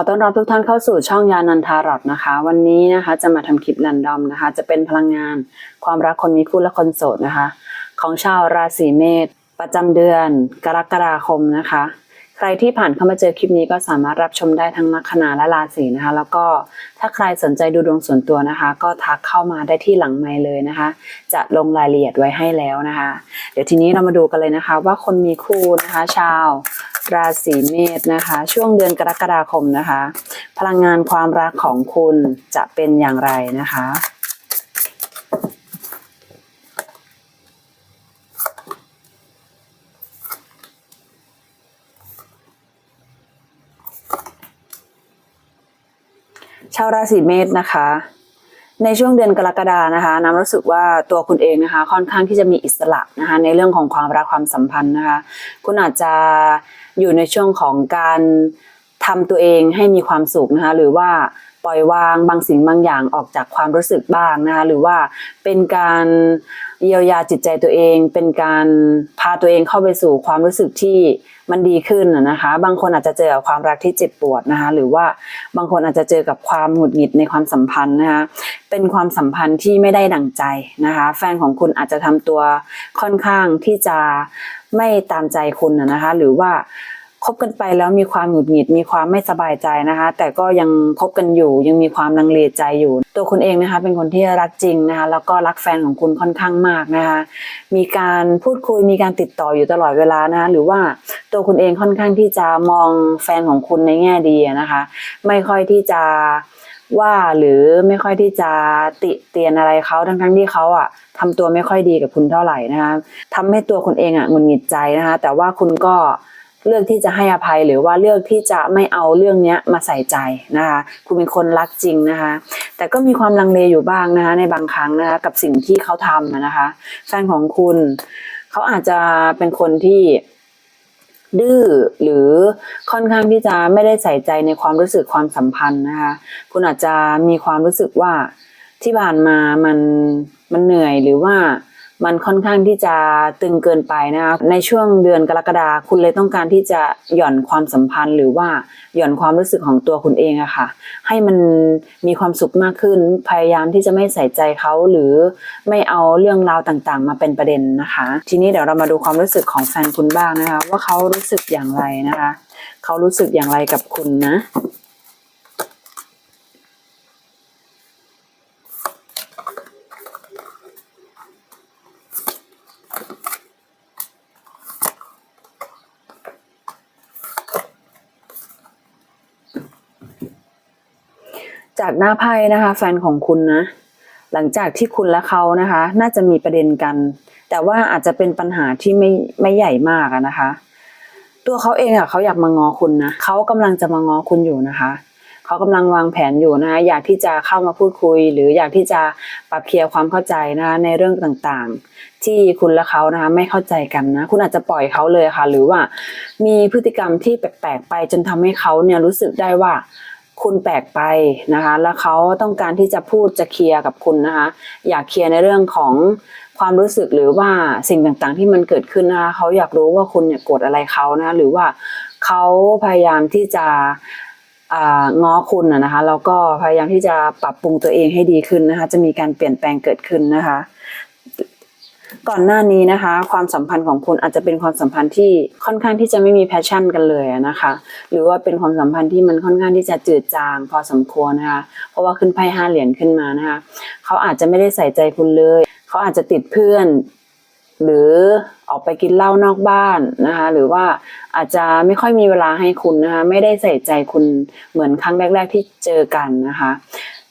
อต้อนรับทุกท่านเข้าสู่ช่องยานันทารอดนะคะ วันนี้นะคะจะมาทำคลิปรันดอมนะคะ จะเป็นพลังงานความรักคนมีคู่และคนโสดนะคะ ของชาวราศีเมษประจำเดือน กรกฎาคมนะคะ ใครที่ผ่านเข้ามาเจอคลิปนี้ก็สามารถรับชมได้ทั้งลัคนาและราศีนะคะ แล้วก็ถ้าใครสนใจดูดวงส่วนตัวนะคะ ก็ทักเข้ามาได้ที่หลังไมค์เลยนะคะ จะลงรายละเอียดไว้ให้แล้วนะคะ เดี๋ยวทีนี้เรามาดูกันเลยนะคะ ว่าคนมีคู่นะคะ ชาว ราศีเมษนะคะ ช่วงเดือนกรกฎาคมนะคะ พลังงานความรักของคุณจะเป็นอย่างไรนะคะชาวราศีเมษนะคะ ในช่วงเดือนกรกฎานะคะน้ำรู้สึกว่าตัวคุณเองนะคะ ค่อนข้างที่จะมีอิสระนะคะ ในเรื่องของความรักความสัมพันธ์นะคะ คุณอาจจะอยู่ในช่วงของการ ทำตัวเองให้มีความสุขนะคะหรือว่าปล่อยวางบางสิ่งบางอย่างออกจากความรู้สึกบ้างนะคะหรือว่าเป็นการเยียวยาจิตใจตัวเอง เป็นการพาตัวเองเข้าไปสู่ความรู้สึกที่มันดีขึ้นนะคะ บางคนอาจจะเจอกับความรักที่เจ็บปวดนะคะ หรือว่าบางคนอาจจะเจอกับความหงุดหงิดในความสัมพันธ์นะคะ เป็นความสัมพันธ์ที่ไม่ได้ดั่งใจนะคะ แฟนของคุณอาจจะทำตัวค่อนข้างที่จะไม่ตามใจคุณนะคะ หรือว่า คบกันไปแล้วมีความหงุดหงิดมีความไม่สบายใจนะคะ แต่ก็ยังคบกันอยู่ยังมีความลังเลใจอยู่ ตัวคุณเองนะคะ เป็นคนที่รักจริงนะคะ แล้วก็รักแฟนของคุณค่อนข้างมากนะคะ มีการพูดคุยมีการติดต่ออยู่ตลอดเวลานะคะหรือว่าตัวคุณเองค่อนข้างที่จะมองแฟนของคุณในแง่ดีนะคะ ไม่ค่อยที่จะว่าหรือไม่ค่อยที่จะติเตียนอะไรเขาทั้งทั้งที่เขาอะทำตัวไม่ค่อยดีกับคุณเท่าไหร่นะคะทำให้ตัวคุณเองอะหงุดหงิดใจนะคะ แต่ว่าคุณก็ เลือกที่จะให้อภัยหรือว่าเลือกที่จะไม่เอาเรื่องนี้มาใส่ใจนะคะคุณเป็นคนรักจริงนะคะ แต่ก็มีความลังเลอยู่บ้างนะคะในบางครั้งนะคะกับสิ่งที่เขาทำนะคะ แฟนของคุณเขาอาจจะเป็นคนที่ดื้อหรือค่อนข้างที่จะไม่ได้ใส่ใจในความรู้สึกความสัมพันธ์นะคะคุณอาจจะมีความรู้สึกว่าที่ผ่านมามันมันเหนื่อยหรือว่า มันค่อนข้างที่จะตึงเกินไปนะคะในช่วงเดือนกรกฎาคุณเลยต้องการที่จะหย่อนความสัมพันธ์ หรือว่าหย่อนความรู้สึกของตัวคุณเองอะค่ะ ให้มันมีความสุขมากขึ้น พยายามที่จะไม่ใส่ใจเขาหรือไม่เอาเรื่องราวต่างๆ มาเป็นประเด็นนะคะ ทีนี้เดี๋ยวเรามาดูความรู้สึกของแฟนคุณบ้างนะคะ ว่าเขารู้สึกอย่างไรนะคะ เขารู้สึกอย่างไรกับคุณนะ หน้าไพ่นะคะ แฟนของคุณนะ หลังจากที่คุณและเขานะคะ น่าจะมีประเด็นกัน แต่ว่าอาจจะเป็นปัญหาที่ไม่ไม่ใหญ่มากนะคะ ตัวเขาเองอะเขาอยากมางอคุณนะเขากำลังจะมางอคุณอยู่นะคะเขากำลังวางแผนอยู่นะอยากที่จะเข้ามาพูดคุย หรืออยากที่จะปรับเคลียร์ความเข้าใจนะคะในเรื่องต่างๆ ที่คุณและเขานะคะไม่เข้าใจกันนะ คุณอาจจะปล่อยเขาเลยค่ะ หรือว่ามีพฤติกรรมที่แปลกๆไปจนทำให้เขาเนี่ยรู้สึกได้ว่า คุณแปลกไปนะคะ แล้วเขาต้องการที่จะพูดจะเคลียร์กับคุณนะคะ อยากเคลียร์ในเรื่องของความรู้สึกหรือว่าสิ่งต่างๆที่มันเกิดขึ้นนะคะเขาอยากรู้ว่าคุณเนี่ยโกรธอะไรเขานะะหรือว่าเขาพยายามที่จะง้อคุณนะคะแล้วก็พยายามที่จะปรับปรุงตัวเองให้ดีขึ้นนะคะ จะมีการเปลี่ยนแปลงเกิดขึ้นนะคะ ก่อนหน้านี้นะคะ ความสัมพันธ์ของคุณอาจจะเป็นความสัมพันธ์ที่ค่อนข้างที่จะไม่มีแพชชั่นกันเลยนะคะ หรือว่าเป็นความสัมพันธ์ที่มันค่อนข้างที่จะจืดจางพอสมควรนะคะ เพราะว่าขึ้นไพ่ห้าเหรียญขึ้นมานะคะ เขาอาจจะไม่ได้ใส่ใจคุณเลย เขาอาจจะติดเพื่อน หรือออกไปกินเหล้านอกบ้านนะคะ หรือว่าอาจจะไม่ค่อยมีเวลาให้คุณนะคะ ไม่ได้ใส่ใจคุณเหมือนครั้งแรก ๆ ที่เจอกันนะคะ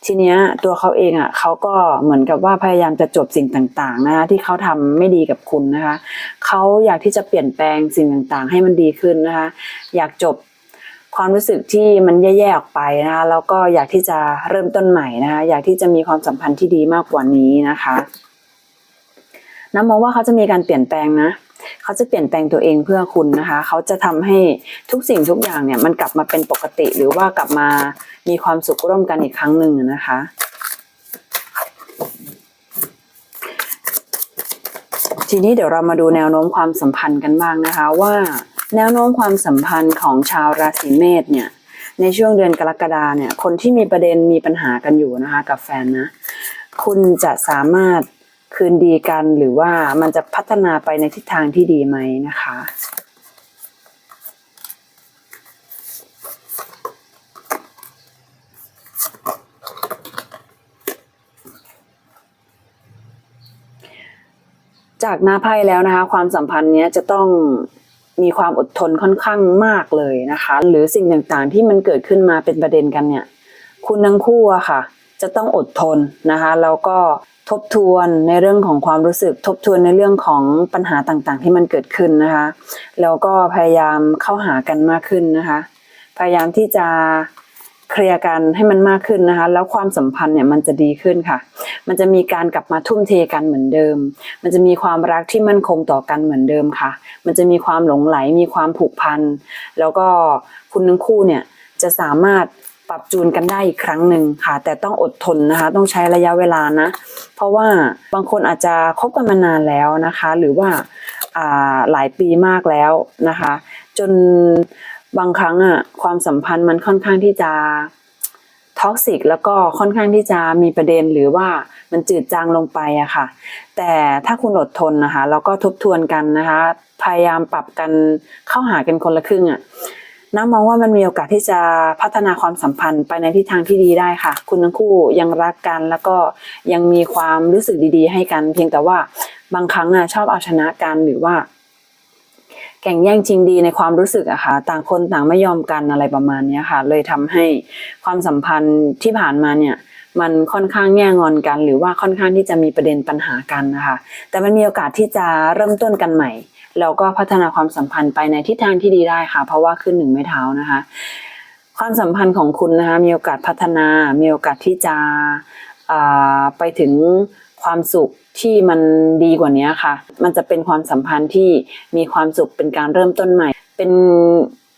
ทีเนี้ยตัวเขาเองอะเขาก็เหมือนกับว่าพยายามจะจบสิ่งต่างๆนะคะที่เขาทำไม่ดีกับคุณนะคะเขาอยากที่จะเปลี่ยนแปลงสิ่งต่างๆ ให้มันดีขึ้นนะคะอยากจบความรู้สึกที่มันแย่ๆออกไปนะคะแล้วก็อยากที่จะเริ่มต้นใหม่นะคะอยากที่จะมีความสัมพันธ์ที่ดีมากกว่านี้นะคะ น้ำมองว่าเขาจะมีการเปลี่ยนแปลงนะเขาจะเปลี่ยนแปลงตัวเองเพื่อคุณนะคะ เขาจะทำให้ทุกสิ่งทุกอย่างเนี่ยมันกลับมาเป็นปกติ หรือว่ากลับมามีความสุขร่วมกันอีกครั้งหนึ่งนะคะ ทีนี้เดี๋ยวเรามาดูแนวโน้มความสัมพันธ์กันบ้างนะคะ ว่าแนวโน้มความสัมพันธ์ของชาวราศีเมษเนี่ย ในช่วงเดือนกรกฎาเนี่ย คนที่มีประเด็นมีปัญหากันอยู่นะคะ กับแฟนนะ คุณจะสามารถ คืนดีกันหรือว่ามันจะพัฒนาไปในทิศทางที่ดีไหมนะคะ จากหน้าไพ่แล้วนะคะ ความสัมพันธ์เนี้ยจะต้องมีความอดทนค่อนข้างมากเลยนะคะ หรือสิ่งต่างๆที่มันเกิดขึ้นมาเป็นประเด็นกันเนี่ย คุณทั้งคู่อะค่ะ จะต้องอดทนนะคะ แล้วก็ ทบทวนในเรื่องของความรู้สึก ทบทวนในเรื่องของปัญหาต่างๆ ที่มันเกิดขึ้นนะคะ แล้วก็พยายามเข้าหากันมากขึ้นนะคะ พยายามที่จะเคลียร์กันให้มันมากขึ้นนะคะ แล้วความสัมพันธ์เนี่ยมันจะดีขึ้นค่ะ มันจะมีการกลับมาทุ่มเทกันเหมือนเดิม มันจะมีความรักที่มั่นคงต่อกันเหมือนเดิมค่ะ มันจะมีความหลงไหล มีความผูกพัน แล้วก็คุณทั้งคู่เนี่ยจะสามารถ ปรับจูนกันได้อีกครั้งหนึ่งค่ะ แต่ต้องอดทนนะคะ ต้องใช้ระยะเวลานะ เพราะว่าบางคนอาจจะคบกันมานานแล้วนะคะ หรือว่าอ่าหลายปีมากแล้วนะคะ จนบางครั้งอะความสัมพันธ์มันค่อนข้างที่จะท็อกซิกแล้วก็ค่อนข้างที่จะมีประเด็นหรือว่ามันจืดจางลงไปอะค่ะ แต่ถ้าคุณอดทนนะคะแล้วก็ทบทวนกันนะคะ พยายามปรับกันเข้าหากันคนละครึ่งอะ น้ามองว่ามันมีโอกาสที่จะพัฒนาความสัมพันธ์ไปในทิศทางที่ดีได้ค่ะ คุณทั้งคู่ยังรักกันแล้วก็ยังมีความรู้สึกดีๆ ให้กัน เพียงแต่ว่าบางครั้งอะชอบเอาชนะกันหรือว่า แข่งแย่งชิงดีในความรู้สึกอะค่ะ ต่างคนต่างไม่ยอมกันอะไรประมาณนี้ค่ะ เลยทำให้ความสัมพันธ์ที่ผ่านมาเนี่ยมันค่อนข้างแง่งอนกัน หรือว่าค่อนข้างที่จะมีประเด็นปัญหากันนะคะ แต่มันมีโอกาสที่จะเริ่มต้นกันใหม่ แล้วก็พัฒนาความสัมพันธ์ไปในทิศทางที่ดีได้ค่ะ เพราะว่าขึ้นหนึ่งไม้เท้านะคะ ความสัมพันธ์ของคุณนะคะมีโอกาสพัฒนา มีโอกาสที่จะไปถึงความสุขที่มันดีกว่านี้ค่ะ มันจะเป็นความสัมพันธ์ที่มีความสุขเป็นการเริ่มต้นใหม่ เป็น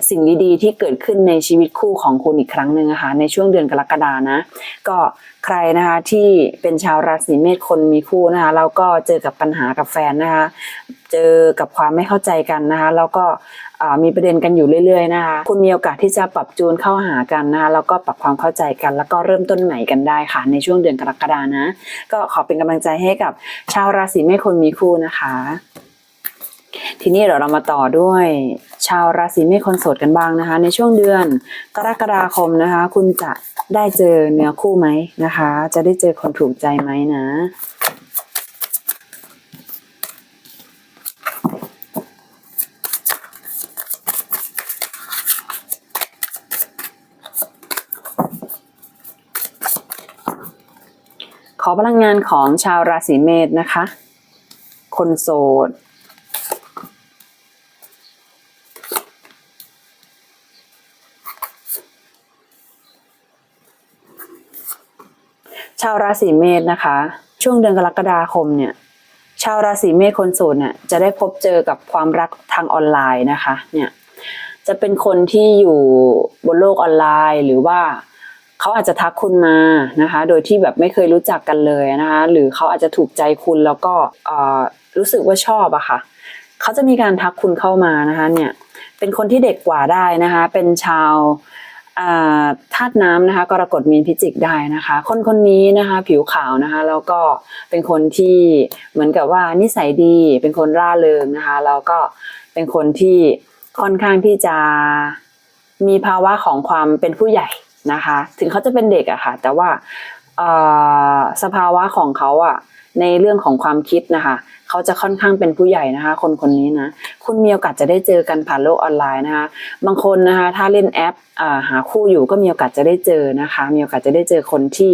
สิ่งดีๆที่เกิดขึ้นในชีวิตคู่ของคุณอีกครั้งหนึ่งนะคะในช่วงเดือนกรกฎานะ ก็ใครนะคะที่เป็นชาวราศีเมษคนมีคู่นะคะแล้วก็เจอกับปัญหากับแฟนนะคะเจอกับความไม่เข้าใจกันนะคะแล้วก็มีประเด็นกันอยู่เรื่อยๆนะคะคุณมีโอกาสที่จะปรับจูนเข้าหากันนะคะแล้วก็ปรับความเข้าใจกัน แล้วก็เริ่มต้นใหม่กันได้ค่ะ ในช่วงเดือนกรกฎานะ ก็ขอเป็นกำลังใจให้กับชาวราศีเมษคนมีคู่นะคะ ทีนี้เดี๋ยวเรามาต่อด้วย ชาวราศีเมษคนโสดกันบ้างนะคะ ในช่วงเดือนกรกฎาคมนะคะ คุณจะได้เจอเนื้อคู่ไหมนะคะ จะได้เจอคนถูกใจไหมนะขอพลังงานของชาวราศีเมษนะคะ คนโสด ชาวราศีเมษนะคะ ช่วงเดือนกรกฎาคมเนี่ยชาวราศีเมษคนโสดเนี่ยจะได้พบเจอกับความรักทางออนไลน์นะคะเนี่ยจะเป็นคนที่อยู่บนโลกออนไลน์หรือว่าเขาอาจจะทักคุณมานะคะ โดยที่แบบไม่เคยรู้จักกันเลยนะคะ หรือเขาอาจจะถูกใจคุณแล้วก็รู้สึกว่าชอบอะค่ะเขาจะมีการทักคุณเข้ามานะคะเนี่ยเป็นคนที่เด็กกว่าได้นะคะ เป็นชาว ธาตุน้ำนะคะกรกฎมีนพิจิกได้นะคะ คนคนนี้นะคะผิวขาวนะคะแล้วก็เป็นคนที่เหมือนกับว่านิสัยดีเป็นคนร่าเริงนะคะแล้วก็เป็นคนที่ค่อนข้างที่จะมีภาวะของความเป็นผู้ใหญ่นะคะ ถึงเขาจะเป็นเด็กอะค่ะ แต่ว่า สภาวะของเขาอะในเรื่องของความคิดนะคะเขาจะค่อนข้างเป็นผู้ใหญ่นะคะ คนคนนี้นะคุณมีโอกาสจะได้เจอกันผ่านโลกออนไลน์นะคะบางคนนะคะถ้าเล่นแอปอหาคู่อยู่ก็มีโอกาสจะได้เจอนะคะ มีโอกาสจะได้เจอคนที่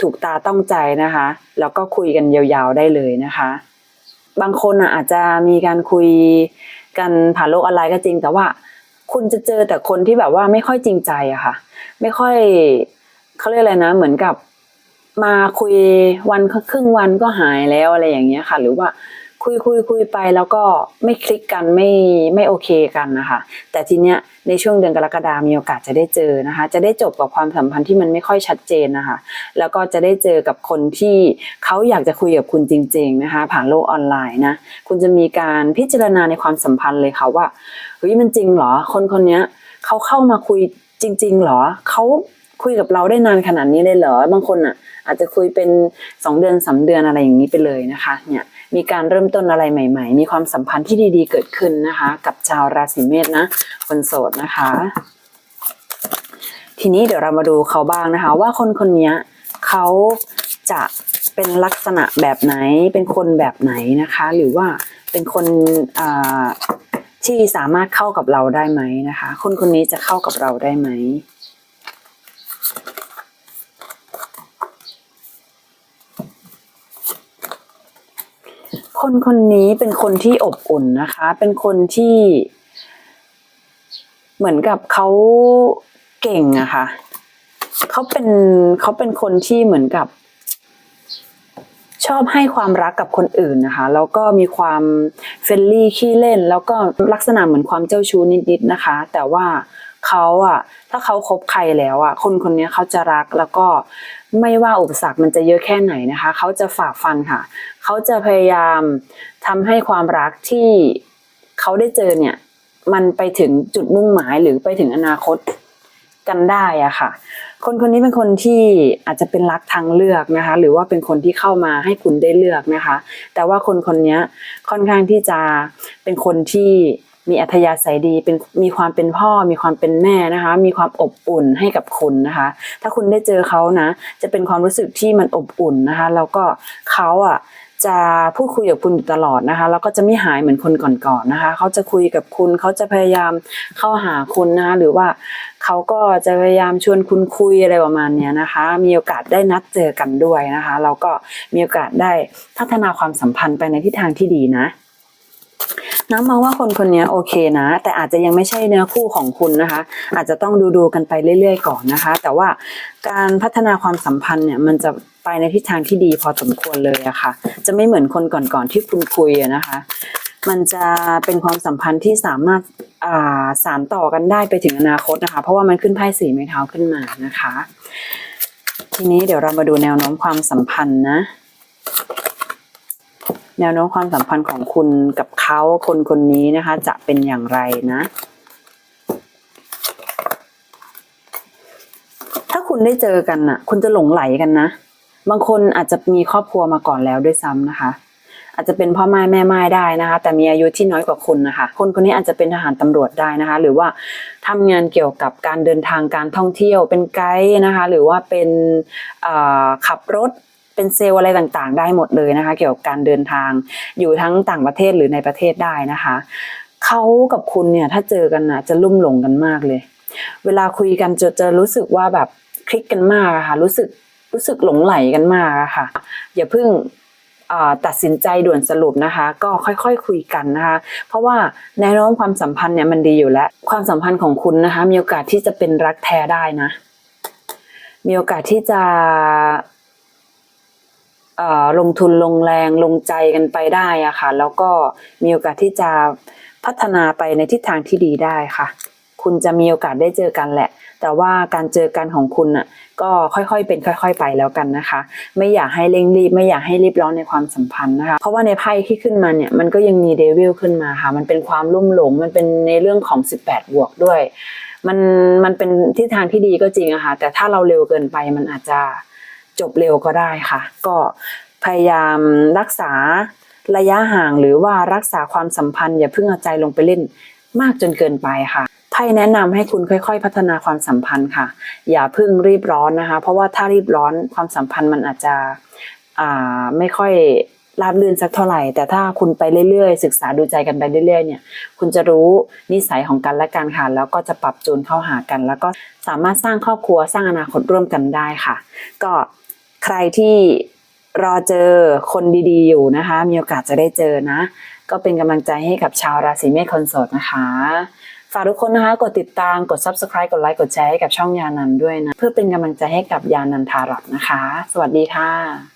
ถูกตาต้องใจนะคะ แล้วก็คุยกันยาวๆได้เลยนะคะ บางคนอะอาจจะมีการคุยกันผ่านโลกออนไลน์ก็จริง แต่ว่าคุณจะเจอแต่คนที่แบบว่าไม่ค่อยจริงใจอะค่ะ ไม่ค่อย เขาเรียกอะไรนะ เหมือนกับมาคุยวันครึ่งวันก็หายแล้วอะไรอย่างเงี้ยค่ะ หรือว่าคุยคุยคุยไปแล้วก็ไม่คลิกกันไม่ไม่โอเคกันนะคะ แต่ทีเนี้ยในช่วงเดือนกรกฎามีโอกาสจะได้เจอนะคะ จะได้จบกับความสัมพันธ์ที่มันไม่ค่อยชัดเจนนะคะ แล้วก็จะได้เจอกับคนที่เขาอยากจะคุยกับคุณจริง ๆนะคะ ผ่านโลกออนไลน์นะคุณจะมีการพิจารณาในความสัมพันธ์เลยค่ะว่าเฮ้ยมันจริงเหรอคนคนเนี้ยเขาเข้ามาคุยจริงๆเหรอเขา คุยกับเราได้นานขนาดนี้เลยเหรอ บางคนอะ อาจจะคุยเป็นสองเดือนสามเดือนอะไรอย่างนี้ไปเลยนะคะ เนี่ยมีการเริ่มต้นอะไรใหม่ ๆ มีความสัมพันธ์ที่ดีๆ เกิดขึ้นนะคะ กับชาวราศีเมษนะ คนโสดนะคะ ทีนี้เดี๋ยวเรามาดูเขาบ้างนะคะ ว่าคนคนนี้เขาจะเป็นลักษณะแบบไหน เป็นคนแบบไหนนะคะ หรือว่าเป็นคนที่สามารถเข้ากับเราได้ไหมนะคะ คนคนนี้จะเข้ากับเราได้ไหม คนคนนี้เป็นคนที่อบอุ่นนะคะ เป็นคนที่ เหมือนกับเขาเก่งอะค่ะเขาเป็นเขาเป็นคนที่เหมือนกับ ชอบให้ความรักกับคนอื่นนะคะ แล้วก็มีความเฟรนลี่ขี้เล่น แล้วก็ลักษณะเหมือนความเจ้าชู้นิดๆนะคะ แต่ว่า เขาอะถ้าเขาคบใครแล้วอะคนคนนี้เขาจะรักแล้วก็ไม่ว่าอุปสรรคมันจะเยอะแค่ไหนนะคะ เขาจะฝ่าฟันค่ะ เขาจะพยายามทำให้ความรักที่เขาได้เจอเนี่ย มันไปถึงจุดมุ่งหมายหรือไปถึงอนาคตกันได้อะค่ะ คนคนนี้เป็นคนที่อาจจะเป็นรักทางเลือกนะคะ หรือว่าเป็นคนที่เข้ามาให้คุณได้เลือกนะคะ แต่ว่าคนคนนี้ค่อนข้างที่จะเป็นคนที่ มีอัธยาศัยดีเป็นมีความเป็นพ่อ มีความเป็นแม่นะคะ มีความอบอุ่นให้กับคุณนะคะ ถ้าคุณได้เจอเขานะ จะเป็นความรู้สึกที่มันอบอุ่นนะคะ แล้วก็เขาอะจะพูดคุยกับคุณตลอดนะคะแล้วก็จะไม่หายเหมือนคนก่อนๆนะคะเขาจะคุยกับคุณเขาจะพยายามเข้าหาคุณนะคะหรือว่าเขาก็จะพยายามชวนคุณคุยอะไรประมาณเนี้ยนะคะ มีโอกาสได้นัดเจอกันด้วยนะคะเราก็มีโอกาสได้พัฒนาความสัมพันธ์ไปในทิศทางที่ดีนะ น้ำมองว่าคนคนนี้โอเคนะ แต่อาจจะยังไม่ใช่เนื้อคู่ของคุณนะคะ อาจจะต้องดูดูกันไปเรื่อยๆก่อนนะคะ แต่ว่าการพัฒนาความสัมพันธ์เนี่ยมันจะไปในทิศทางที่ดีพอสมควรเลยอะค่ะ จะไม่เหมือนคนก่อนๆที่คุณคุยอะนะคะ มันจะเป็นความสัมพันธ์ที่สามารถอ่าสานต่อกันได้ไปถึงอนาคตนะคะ เพราะว่ามันขึ้นไพ่สีไม้เท้าขึ้นมานะคะ ทีนี้เดี๋ยวเรามาดูแนวโน้มความสัมพันธ์นะ แนวโน้มความสัมพันธ์ของคุณกับเขาคนคนนี้นะคะ จะเป็นอย่างไรนะ ถ้าคุณได้เจอกันน่ะ คุณจะหลงไหลกันนะ บางคนอาจจะมีครอบครัวมาก่อนแล้วด้วยซ้ำนะคะ อาจจะเป็นพ่อไม้แม่ไม้ได้นะคะ แต่มีอายุที่น้อยกว่าคุณนะคะ คนคนนี้อาจจะเป็นทหารตำรวจได้นะคะ หรือว่าทำงานเกี่ยวกับการเดินทางการท่องเที่ยว เป็นไกด์นะคะ หรือว่าเป็นขับรถ เป็นเซลล์อะไรต่างๆ ได้หมดเลยนะคะ เกี่ยวกับการเดินทางอยู่ทั้งต่างประเทศหรือในประเทศได้นะคะเขากับคุณเนี่ยถ้าเจอกันนะจะลุ่มหลงกันมากเลย เวลาคุยกันจะจะรู้สึกว่าแบบคลิกกันมากะค่ะ รู้สึกรู้สึกหลงไหลกันมากะค่ะ อย่าเพิ่งตัดสินใจด่วนสรุปนะคะ ก็ค่อยๆคคุยกันนะคะ เพราะว่าแนวโน้มความสัมพันธ์เนี่ยมันดีอยู่แล้ว ความสัมพันธ์ของคุณนะคะ มีโอกาสที่จะเป็นรักแท้ได้นะ มีโอกาสที่จะ ลงทุนลงแรงลงใจกันไปได้อะค่ะ แล้วก็มีโอกาสที่จะพัฒนาไปในทิศทางที่ดีได้ค่ะ คุณจะมีโอกาสได้เจอกันแหละ แต่ว่าการเจอกันของคุณน่ะก็ค่อยๆเป็นค่อย ๆ ไปแล้วกันนะคะ ไม่อยากให้เร่งรีบ ไม่อยากให้รีบร้อนในความสัมพันธ์นะคะ เพราะว่าในไพ่ที่ขึ้นมาเนี่ยมันก็ยังมีเดวิลขึ้นมาค่ะ มันเป็นความลุ่มหลง มันเป็นในเรื่องของ 18 บวกด้วย มันมันเป็นทิศทางที่ดีก็จริงอะค่ะ แต่ถ้าเราเร็วเกินไปมันอาจจะ จบเร็วก็ได้ค่ะ ก็พยายามรักษาระยะห่างหรือว่ารักษาความสัมพันธ์อย่าเพิ่งเอาใจลงไปเล่นมากจนเกินไปค่ะไพ่แนะนำให้คุณค่อย ๆ พัฒนาความสัมพันธ์ค่ะ อย่าเพิ่งรีบร้อนนะคะ เพราะว่าถ้ารีบร้อนความสัมพันธ์มันอาจจะไม่ค่อยราบรื่นสักเท่าไหร่ แต่ถ้าคุณไปเรื่อยๆ ศึกษาดูใจกันไปเรื่อยๆเนี่ย คุณจะรู้นิสัยของกันและกันค่ะ แล้วก็จะปรับจูนเข้าหากัน แล้วก็สามารถสร้างครอบครัวสร้างอนาคตร่วมกันได้ค่ะ ก็ ใครที่รอเจอคนดีๆอยู่นะคะ มีโอกาสจะได้เจอนะ ก็เป็นกำลังใจให้กับชาวราศีเมษคนโสดนะคะ ฝากทุกคนนะคะ กดติดตามกด subscribe กดไลค์กดแชร์ให้กับช่องยานันด้วยนะ เพื่อเป็นกำลังใจให้กับยานันทารับนะคะ สวัสดีค่ะ